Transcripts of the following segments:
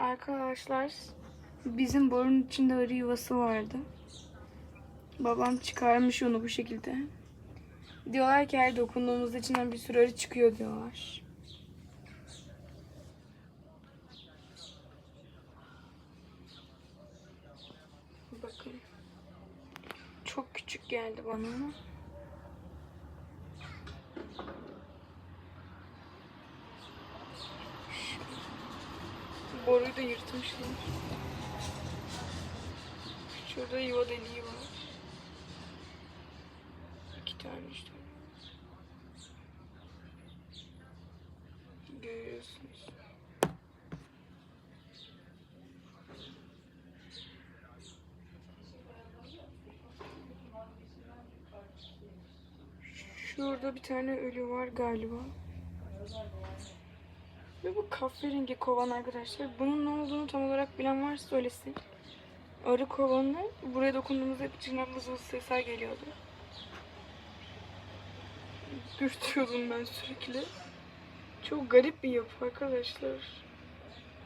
Arkadaşlar bizim borun içinde arı yuvası vardı. Babam çıkarmış onu bu şekilde. Diyorlar ki her dokunduğumuzda içinden bir sürü arı çıkıyor diyorlar. Bakın. Çok küçük geldi bana ama. Boruyu da yırtmışlar. Şurada yuva deliği var. İki tane işte. Görüyorsunuz. Şurada bir tane ölü var galiba. Ve bu kahverengi kovan arkadaşlar. Bunun ne olduğunu tam olarak bilen varsa söylesin. Arı kovanı buraya dokunduğumuzda hep içinden vız vız sesler geliyordu. Dürtüyordum ben sürekli. Çok garip bir yapı arkadaşlar.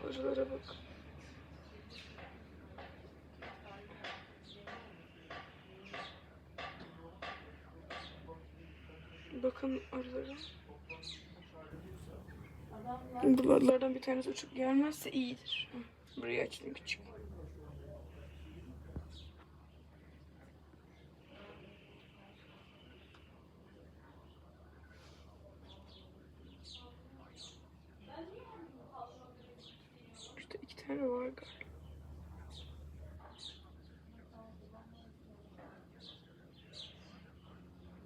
Arılara bak. Bakın arılara. Buralardan bir tanesi uçup gelmezse iyidir. Burayı açtım küçük. İşte iki tane var galiba.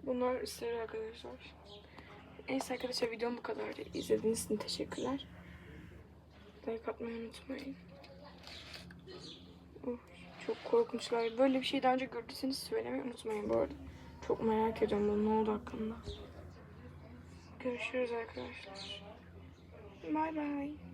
Bunlar ister arkadaşlar. Neyse arkadaşlar videom bu kadardı. İzlediğiniz için teşekkürler. Like atmayı unutmayın. Of, çok korkunçlar. Böyle bir şey daha önce gördüyseniz söylemeyi unutmayın bu arada. Çok merak ediyorum bunun ne oldu hakkında. Görüşürüz arkadaşlar. Bay bay.